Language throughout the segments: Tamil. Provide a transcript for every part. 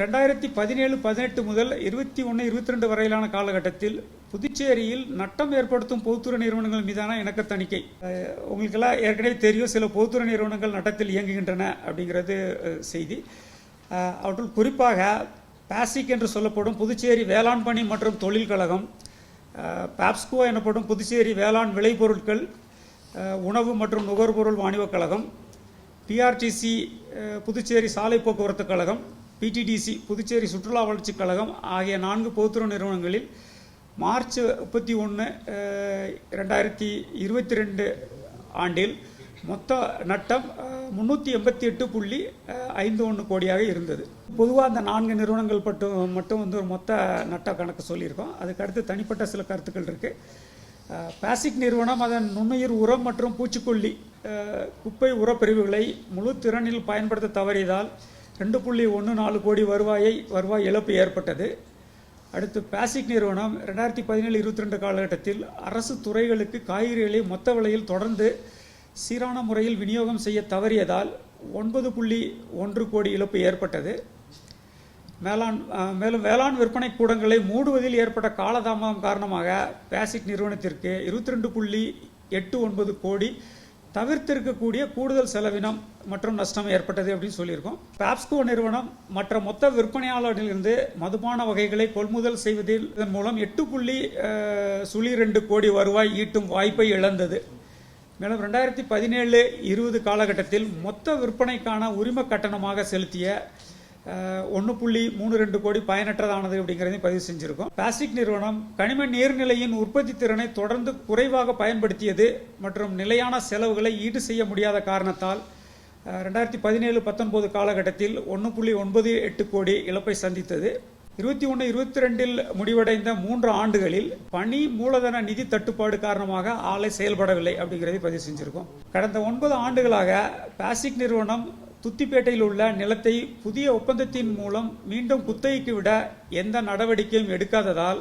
ரெண்டாயிரத்தி பதினேழு பதினெட்டு முதல் இருபத்தி ஒன்று இருபத்தி ரெண்டு வரையிலான காலகட்டத்தில் புதுச்சேரியில் நட்டம் ஏற்படுத்தும் பொதுத்துறை நிறுவனங்கள் மீதான இணக்க தணிக்கை. உங்களுக்கெல்லாம் ஏற்கனவே தெரியும் சில பொதுத்துறை நிறுவனங்கள் நட்டத்தில் இயங்குகின்றன அப்படிங்கிறது செய்தி. அவற்றுள் குறிப்பாக பாசிக் என்று சொல்லப்படும் புதுச்சேரி வேளாண் பணி மற்றும் தொழில் கழகம் பாப்ஸ்கோ எனப்படும் புதுச்சேரி வேளாண் விளைபொருட்கள் உணவு மற்றும் நுகர்பொருள் வாணிபக் கழகம் பிஆர்டிசி புதுச்சேரி சாலை போக்குவரத்து கழகம் பிடிடிசி புதுச்சேரி சுற்றுலா வளர்ச்சிக் கழகம் ஆகிய நான்கு பொதுத்துறை நிறுவனங்களில் மார்ச் முப்பத்தி ஒன்று ரெண்டாயிரத்தி இருபத்தி ரெண்டு ஆண்டில் மொத்த நட்டம் முந்நூற்றி எண்பத்தி எட்டு புள்ளி ஐந்து ஒன்று கோடியாக இருந்தது. பொதுவாக அந்த நான்கு நிறுவனங்கள் மட்டும் மட்டும் வந்து ஒரு மொத்த நட்ட கணக்கு சொல்லியிருக்கோம். அதுக்கு அடுத்து தனிப்பட்ட சில கருத்துக்கள் இருக்குது பேசிக் பாசிக் நிறுவனம் அதன் நுண்ணுயிர் உரம் மற்றும் பூச்சிக்கொல்லி குப்பை உரப்பிரிவுகளை முழு திறனில் பயன்படுத்த தவறியதால் ரெண்டு புள்ளி ஒன்று நாலு கோடி வருவாயை வருவாய் இழப்பு ஏற்பட்டது. அடுத்து பாசிக் நிறுவனம் ரெண்டாயிரத்தி பதினேழு இருபத்தி ரெண்டு காலகட்டத்தில் அரசு துறைகளுக்கு காய்கறிகளை மொத்த விலையில் தொடர்ந்து சீரான முறையில் விநியோகம் செய்ய தவறியதால் ஒன்பது புள்ளி ஒன்று கோடி இழப்பு ஏற்பட்டது. மேலாண் மேலும் வேளாண் விற்பனை கூடங்களை மூடுவதில் ஏற்பட்ட காலதாமதம் காரணமாக பேசிக் நிறுவனத்திற்கு இருபத்தி ரெண்டு புள்ளி எட்டு ஒன்பது கோடி தவிர்த்திருக்கக்கூடிய கூடுதல் செலவினம் மற்றும் நஷ்டம் ஏற்பட்டது அப்படின்னு சொல்லியிருக்கோம். பாப்ஸ்கோ நிறுவனம் மற்ற மொத்த விற்பனையாளர்களிலிருந்து மதுபான வகைகளை கொள்முதல் செய்வதில் இதன் மூலம் எட்டு புள்ளி சுழி ரெண்டு கோடி வருவாய் ஈட்டும் வாய்ப்பை இழந்தது. மேலும் ரெண்டாயிரத்தி பதினேழு இருபது காலகட்டத்தில் மொத்த விற்பனைக்கான உரிம கட்டணமாக செலுத்திய ஒன்று புள்ளி மூணு ரெண்டு கோடி பயனற்றதானது அப்படிங்கிறதையும் பதிவு செஞ்சுருக்கோம். பிளாஸ்டிக் நிறுவனம் கனிம நீர்நிலையின் உற்பத்தி திறனை தொடர்ந்து குறைவாக பயன்படுத்தியது மற்றும் நிலையான செலவுகளை ஈடு செய்ய முடியாத காரணத்தால் ரெண்டாயிரத்தி பதினேழு பத்தொன்பது காலகட்டத்தில் ஒன்று புள்ளி ஒன்பது எட்டு கோடி இழப்பை சந்தித்தது. இருபத்தி ஒன்று இருபத்தி ரெண்டில் முடிவடைந்த மூன்று ஆண்டுகளில் பணி மூலதன நிதி தட்டுப்பாடு காரணமாக ஆலை செயல்படவில்லை அப்படிங்கிறதை பதிவு செஞ்சுருக்கோம். கடந்த ஒன்பது ஆண்டுகளாக பாசிக் நிறுவனம் துத்திப்பேட்டையில் உள்ள நிலத்தை புதிய ஒப்பந்தத்தின் மூலம் மீண்டும் குத்தகைக்கு விட எந்த நடவடிக்கையும் எடுக்காததால்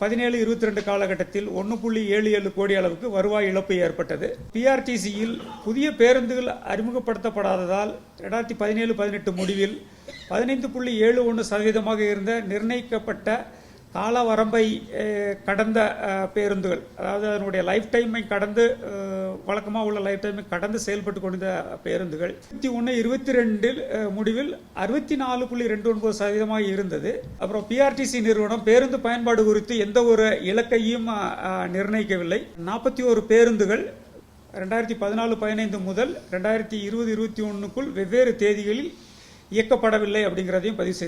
பதினேழு இருபத்தி ரெண்டு காலகட்டத்தில் ஒன்று புள்ளி ஏழு ஏழு கோடி அளவுக்கு வருவாய் இழப்பு ஏற்பட்டது. பிஆர்டிசியில் புதிய பேருந்துகள் அறிமுகப்படுத்தப்படாததால் ரெண்டாயிரத்தி பதினேழு பதினெட்டு முடிவில் பதினைந்து புள்ளி ஏழு ஒன்று சதவீதமாக இருந்த நிர்ணயிக்கப்பட்ட கால வரம்பை கடந்த பேருந்துகள் அதாவது அதனுடைய லைஃப் டைமை கடந்து வழக்கமாக உள்ள லைஃப் டைமை கடந்து செயல்பட்டு கொண்ட பேருந்துகள் இருபத்தி ஒன்று இருபத்தி ரெண்டில் முடிவில் அறுபத்தி நாலு புள்ளி ரெண்டு ஒன்பது சதவீதமாக இருந்தது. அப்புறம் பிஆர்டிசி நிறுவனம் பேருந்து பயன்பாடு குறித்து எந்த ஒரு இலக்கையும் நிர்ணயிக்கவில்லை. நாற்பத்தி ஒரு பேருந்துகள் ரெண்டாயிரத்தி பதினாலு பதினைந்து முதல் ரெண்டாயிரத்தி இருபது இருபத்தி ஒன்றுக்குள் வெவ்வேறு தேதிகளில் இயக்கப்படவில்லை அப்படிங்கிறதையும் பதிவு செய்து